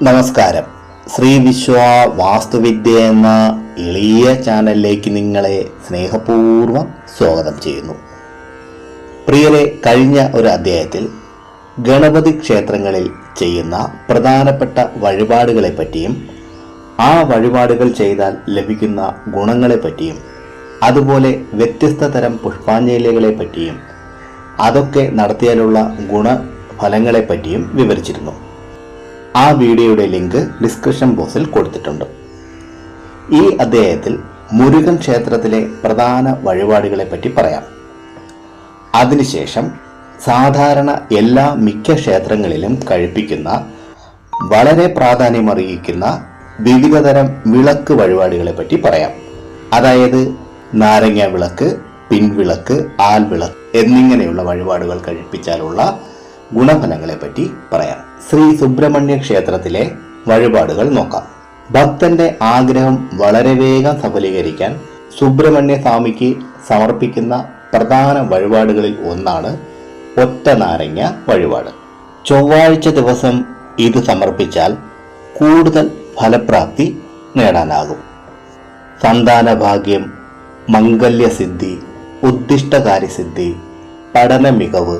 നമസ്കാരം. ശ്രീ വിശ്വ വാസ്തുവിദ്യ എന്ന എളിയ ചാനലിലേക്ക് നിങ്ങളെ സ്നേഹപൂർവം സ്വാഗതം ചെയ്യുന്നു. പ്രിയരെ കഴിഞ്ഞ ഒരു അധ്യായത്തിൽ ഗണപതി ക്ഷേത്രങ്ങളിൽ ചെയ്യുന്ന പ്രധാനപ്പെട്ട വഴിപാടുകളെ പറ്റിയും ആ വഴിപാടുകൾ ചെയ്താൽ ലഭിക്കുന്ന ഗുണങ്ങളെ പറ്റിയും അതുപോലെ വ്യത്യസ്ത തരം പുഷ്പാഞ്ജലികളെ പറ്റിയും അതൊക്കെ നടത്തിയാലുള്ള ഗുണഫലങ്ങളെ പറ്റിയും വിവരിച്ചിരുന്നു. ആ വീഡിയോയുടെ ലിങ്ക് ഡിസ്ക്രിപ്ഷൻ ബോക്സിൽ കൊടുത്തിട്ടുണ്ട്. ഈ അധ്യായത്തിൽ മുരുകൻ ക്ഷേത്രത്തിലെ പ്രധാന വഴിപാടുകളെ പറ്റി പറയാം. അതിനുശേഷം സാധാരണ എല്ലാ മിക്ക ക്ഷേത്രങ്ങളിലും കഴിപ്പിക്കുന്ന വളരെ പ്രാധാന്യമറിയിക്കുന്ന വിവിധതരം വിളക്ക് വഴിപാടുകളെ പറ്റി പറയാം. അതായത് നാരങ്ങ വിളക്ക് പിൻവിളക്ക് ആൽവിളക്ക് എന്നിങ്ങനെയുള്ള വഴിപാടുകൾ കഴിപ്പിച്ചാലുള്ള ഗുണഫലങ്ങളെ പറ്റി പറയാം. ശ്രീ സുബ്രഹ്മണ്യ ക്ഷേത്രത്തിലെ വഴിപാടുകൾ നോക്കാം. ഭക്തന്റെ ആഗ്രഹം വളരെ വേഗം സഫലീകരിക്കാൻ സുബ്രഹ്മണ്യ സ്വാമിക്ക് സമർപ്പിക്കുന്ന പ്രധാന വഴിപാടുകളിൽ ഒന്നാണ് ഒറ്റ നാരങ്ങ വഴിപാട്. ചൊവ്വാഴ്ച ദിവസം ഇത് സമർപ്പിച്ചാൽ കൂടുതൽ ഫലപ്രാപ്തി നേടാനാകും. സന്താന സന്താനഭാഗ്യം മംഗല്യസിദ്ധി ഉദ്ദിഷ്ടകാര്യസിദ്ധി പഠന മികവ്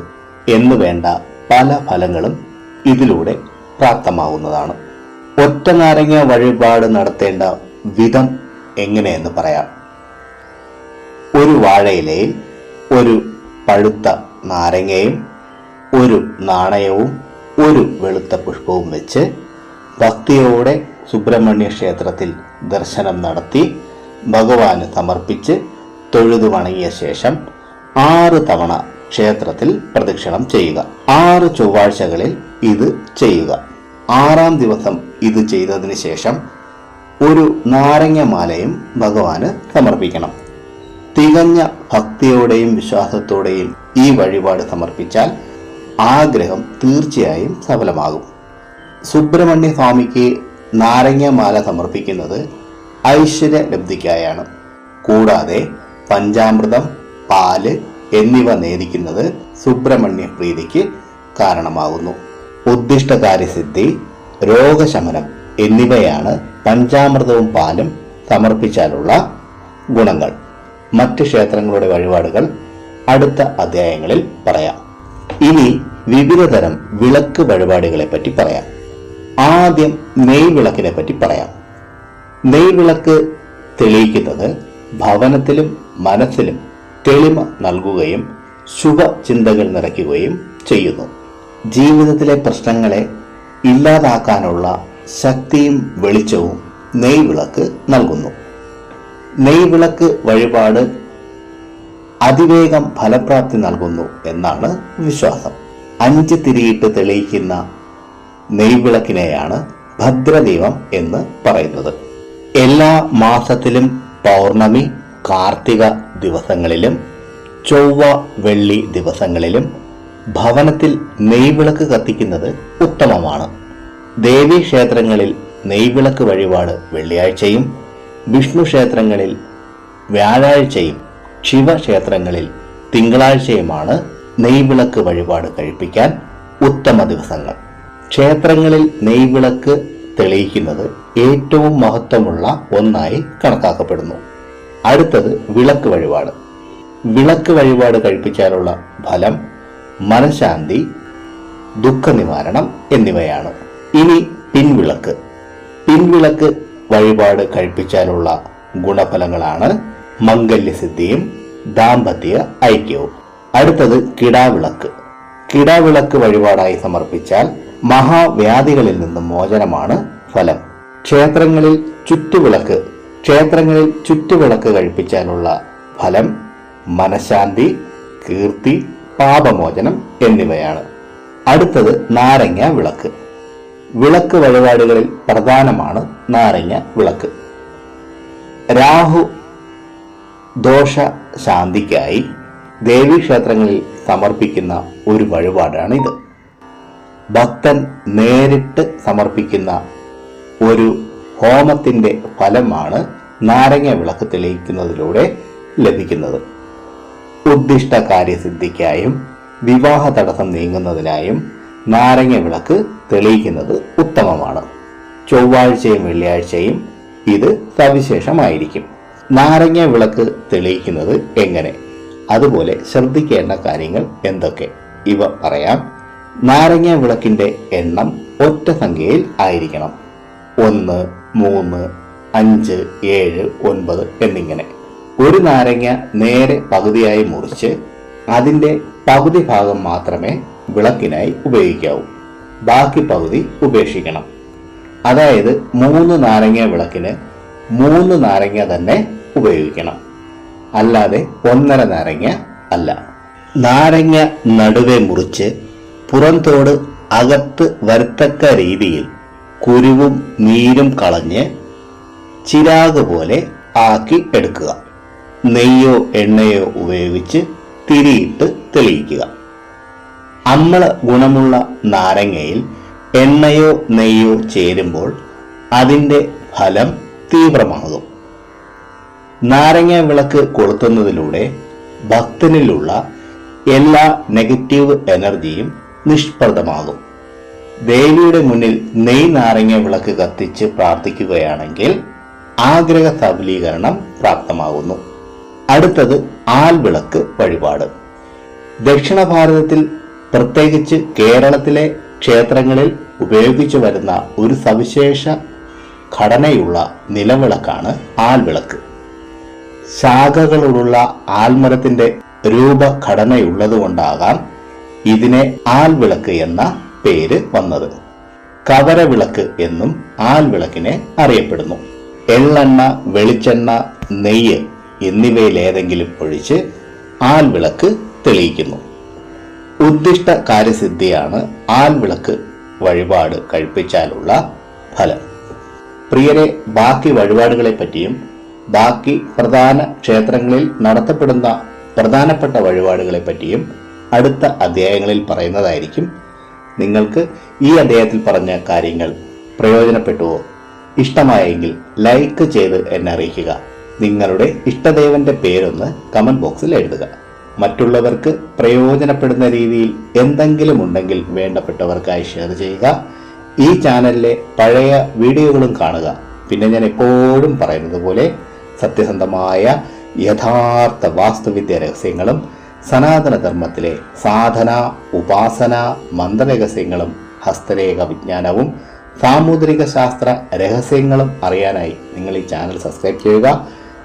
എന്നുവേണ്ട പല ഫലങ്ങളും ഇതിലൂടെ പ്രാപ്തമാകുന്നതാണ് ഒറ്റ നാരങ്ങ വഴിപാട് നടത്തേണ്ട വിധം എങ്ങനെയെന്ന് പറയാം. ഒരു വാഴയിലയിൽ ഒരു പഴുത്ത നാരങ്ങയും ഒരു നാണയവും ഒരു വെളുത്ത പുഷ്പവും വെച്ച് ഭക്തിയോടെ സുബ്രഹ്മണ്യ ക്ഷേത്രത്തിൽ ദർശനം നടത്തി ഭഗവാന് സമർപ്പിച്ച് തൊഴുതു വണങ്ങിയ ശേഷം ആറ് തവണ ക്ഷേത്രത്തിൽ പ്രദക്ഷിണം ചെയ്യുക. ആറ് ചൊവ്വാഴ്ചകളിൽ ഇത് ചെയ്യുക. ആറാം ദിവസം ഇത് ചെയ്തതിന് ശേഷം ഒരു നാരങ്ങമാലയും ഭഗവാന് സമർപ്പിക്കണം. തികഞ്ഞ ഭക്തിയോടെയും വിശ്വാസത്തോടെയും ഈ വഴിപാട് സമർപ്പിച്ചാൽ ആഗ്രഹം തീർച്ചയായും സഫലമാകും. സുബ്രഹ്മണ്യ സ്വാമിക്ക് നാരങ്ങമാല സമർപ്പിക്കുന്നത് ഐശ്വര്യ ലബ്ധിക്കായാണ് കൂടാതെ പഞ്ചാമൃതം പാൽ എന്നിവ നേദിക്കുന്നത് സുബ്രഹ്മണ്യ പ്രീതിക്ക് കാരണമാകുന്നു. ഉദ്ദിഷ്ടകാര്യസിദ്ധി രോഗശമനം എന്നിവയാണ് പഞ്ചാമൃതവും പാലും സമർപ്പിച്ചാലുള്ള ഗുണങ്ങൾ. മറ്റ് ക്ഷേത്രങ്ങളുടെ വഴിപാടുകൾ അടുത്ത അധ്യായങ്ങളിൽ പറയാം. ഇനി വിവിധ തരം വിളക്ക് വഴിപാടുകളെ പറ്റി പറയാം. ആദ്യം നെയ് വിളക്കിനെ പറ്റി പറയാം. നെയ് വിളക്ക് തെളിയിക്കുന്നത് ഭവനത്തിലും മനസ്സിലും തെളിമ നൽകുകയും ശുഭ ചിന്തകൾ നിറയ്ക്കുകയും ചെയ്യുന്നു. ജീവിതത്തിലെ പ്രശ്നങ്ങളെ ഇല്ലാതാക്കാനുള്ള ശക്തിയും വെളിച്ചവും നെയ്വിളക്ക് നൽകുന്നു. നെയ്വിളക്ക് വഴിപാട് അതിവേഗം ഫലപ്രാപ്തി നൽകുന്നു എന്നാണ് വിശ്വാസം. അഞ്ച് തിരിയിട്ട് തെളിയിക്കുന്ന നെയ്വിളക്കിനെയാണ് ഭദ്രദീപം എന്ന് പറയുന്നത്. എല്ലാ മാസത്തിലും പൗർണമി കാർത്തിക ദിവസങ്ങളിലും ചൊവ്വ വെള്ളി ദിവസങ്ങളിലും ഭവനത്തിൽ നെയ്വിളക്ക് കത്തിക്കുന്നത് ഉത്തമമാണ്. ദേവീ ക്ഷേത്രങ്ങളിൽ നെയ്വിളക്ക് വഴിപാട് വെള്ളിയാഴ്ചയും വിഷ്ണു ക്ഷേത്രങ്ങളിൽ വ്യാഴാഴ്ചയും ശിവക്ഷേത്രങ്ങളിൽ തിങ്കളാഴ്ചയുമാണ് നെയ്വിളക്ക് വഴിപാട് കഴിപ്പിക്കാൻ ഉത്തമ ദിവസങ്ങൾ. ക്ഷേത്രങ്ങളിൽ നെയ്വിളക്ക് തെളിയിക്കുന്നത് ഏറ്റവും മഹത്വമുള്ള ഒന്നായി കണക്കാക്കപ്പെടുന്നു. അടുത്തത് വിളക്ക് വഴിപാട്. വിളക്ക് വഴിപാട് കഴിപ്പിച്ചാലുള്ള ഫലം മനഃശാന്തി ദുഃഖനിവാരണം എന്നിവയാണ്. ഇനി പിൻവിളക്ക്. പിൻവിളക്ക് വഴിപാട് കഴിപ്പിച്ചാലുള്ള ഗുണഫലങ്ങളാണ് മംഗല്യസിദ്ധിയും ദാമ്പത്യ ഐക്യവും. അടുത്തത് കിടാവിളക്ക്. കിടാവിളക്ക് വഴിപാടായി സമർപ്പിച്ചാൽ മഹാവ്യാധികളിൽ നിന്നും മോചനമാണ് ഫലം. ക്ഷേത്രങ്ങളിൽ ചുറ്റുവിളക്ക്. ക്ഷേത്രങ്ങളിൽ ചുറ്റുവിളക്ക് കഴിപ്പിച്ചാലുള്ള ഫലം മനഃശാന്തി കീർത്തി പാപമോചനം എന്നിവയാണ്. അടുത്തത് നാരങ്ങ വിളക്ക്. വിളക്ക് വഴിപാടുകളിൽ പ്രധാനമാണ് നാരങ്ങ വിളക്ക്. രാഹു ദോഷ ശാന്തിക്കായി ദേവീക്ഷേത്രങ്ങളിൽ സമർപ്പിക്കുന്ന ഒരു വഴിപാടാണ് ഇത്. ഭക്തൻ നേരിട്ട് സമർപ്പിക്കുന്ന ഒരു ഹോമത്തിന്റെ ഫലമാണ് നാരങ്ങ വിളക്ക് തെളിയിക്കുന്നതിലൂടെ ലഭിക്കുന്നത്. ഉദ്ദിഷ്ട കാര്യസിദ്ധിക്കായും വിവാഹ തടസ്സം നീങ്ങുന്നതിനായും നാരങ്ങ വിളക്ക് തെളിയിക്കുന്നത് ഉത്തമമാണ്. ചൊവ്വാഴ്ചയും വെള്ളിയാഴ്ചയും ഇത് സവിശേഷമായിരിക്കും. നാരങ്ങ വിളക്ക് തെളിയിക്കുന്നത് എങ്ങനെ? അതുപോലെ ശ്രദ്ധിക്കേണ്ട കാര്യങ്ങൾ എന്തൊക്കെ? ഇവ പറയാം. നാരങ്ങ വിളക്കിന്റെ എണ്ണം ഒറ്റ സംഖ്യയിൽ ആയിരിക്കണം. ഒന്ന് മൂന്ന് അഞ്ച് ഏഴ് ഒൻപത് എന്നിങ്ങനെ. ഒരു നാരങ്ങ നേരെ പകുതിയായി മുറിച്ച് അതിന്റെ പകുതി ഭാഗം മാത്രമേ വിളക്കിനായി ഉപയോഗിക്കാവൂ. ബാക്കി പകുതി ഉപേക്ഷിക്കണം. അതായത് മൂന്ന് നാരങ്ങ വിളക്കിന് മൂന്ന് നാരങ്ങ തന്നെ ഉപയോഗിക്കണം. അല്ലാതെ ഒന്നര നാരങ്ങ അല്ല. നാരങ്ങ നടുവെ മുറിച്ച് പുറംതോട് അകത്ത് വരത്തക്ക രീതിയിൽ കുരുവും നീരും കളഞ്ഞ് ചിരാഗ് പോലെ ആക്കി എടുക്കുക. നെയ്യോ എണ്ണയോ ഉപയോഗിച്ച് തിരിയിട്ട് തെളിയിക്കുക. അമ്ല ഗുണമുള്ള നാരങ്ങയിൽ എണ്ണയോ നെയ്യോ ചേരുമ്പോൾ അതിന്റെ ഫലം തീവ്രമാകും. നാരങ്ങ വിളക്ക് കൊളുത്തുന്നതിലൂടെ ഭക്തനിലുള്ള എല്ലാ നെഗറ്റീവ് എനർജിയും നിഷ്പ്രദമാകും. ദേവിയുടെ മുന്നിൽ നെയ് നാരങ്ങ വിളക്ക് കത്തിച്ച് പ്രാർത്ഥിക്കുകയാണെങ്കിൽ ആഗ്രഹ സബലീകരണം പ്രാപ്തമാകുന്നു. അടുത്തത് ആൽവിളക്ക് വഴിപാട്. ദക്ഷിണ ഭാരതത്തിൽ പ്രത്യേകിച്ച് കേരളത്തിലെ ക്ഷേത്രങ്ങളിൽ ഉപയോഗിച്ചു വരുന്ന ഒരു സവിശേഷ ഘടനയുള്ള നിലവിളക്കാണ് ആൽവിളക്ക് ശാഖകളോടുള്ള ആൽമരത്തിന്റെ രൂപഘടനയുള്ളതുകൊണ്ടാകാം ഇതിനെ ആൽവിളക്ക് എന്ന പേര് വന്നത്. കവരവിളക്ക് എന്നും ആൽവിളക്കിനെ അറിയപ്പെടുന്നു. എള്ളെണ്ണ വെളിച്ചെണ്ണ നെയ്യ് എന്നിവയിലേതെങ്കിലും ഒഴിച്ച് ആൽവിളക്ക് തെളിയിക്കുന്നു. ഉദ്ദിഷ്ട കാര്യസിദ്ധിയാണ് ആൽവിളക്ക് വഴിപാട് കഴിപ്പിച്ചാലുള്ള ഫലം. പ്രിയരെ ബാക്കി വഴിപാടുകളെ പറ്റിയും ബാക്കി പ്രധാന ക്ഷേത്രങ്ങളിൽ നടത്തപ്പെടുന്ന പ്രധാനപ്പെട്ട വഴിപാടുകളെ പറ്റിയും അടുത്ത അധ്യായങ്ങളിൽ പറയുന്നതായിരിക്കും. നിങ്ങൾക്ക് ഈ അദ്ദേഹത്തിൽ പറഞ്ഞ കാര്യങ്ങൾ പ്രയോജനപ്പെട്ടുവോ? ഇഷ്ടമായെങ്കിൽ ലൈക്ക് ചെയ്ത് എന്നെ അറിയിക്കുക. നിങ്ങളുടെ ഇഷ്ടദേവന്റെ പേരൊന്ന് കമന്റ് ബോക്സിൽ എഴുതുക. മറ്റുള്ളവർക്ക് പ്രയോജനപ്പെടുന്ന രീതിയിൽ എന്തെങ്കിലും ഉണ്ടെങ്കിൽ വേണ്ടപ്പെട്ടവർക്കായി ഷെയർ ചെയ്യുക. ഈ ചാനലിലെ പഴയ വീഡിയോകളും കാണുക. പിന്നെ ഞാൻ എപ്പോഴും പറയുന്നത് പോലെ സത്യസന്ധമായ യഥാർത്ഥ വാസ്തുവിദ്യ രഹസ്യങ്ങളും സനാതനധർമ്മത്തിലെ സാധന ഉപാസന മന്ത്രരഹസ്യങ്ങളും ഹസ്തരേഖ വിജ്ഞാനവും സാമുദ്രിക ശാസ്ത്ര രഹസ്യങ്ങളും അറിയാനായി നിങ്ങൾ ഈ ചാനൽ സബ്സ്ക്രൈബ് ചെയ്യുക.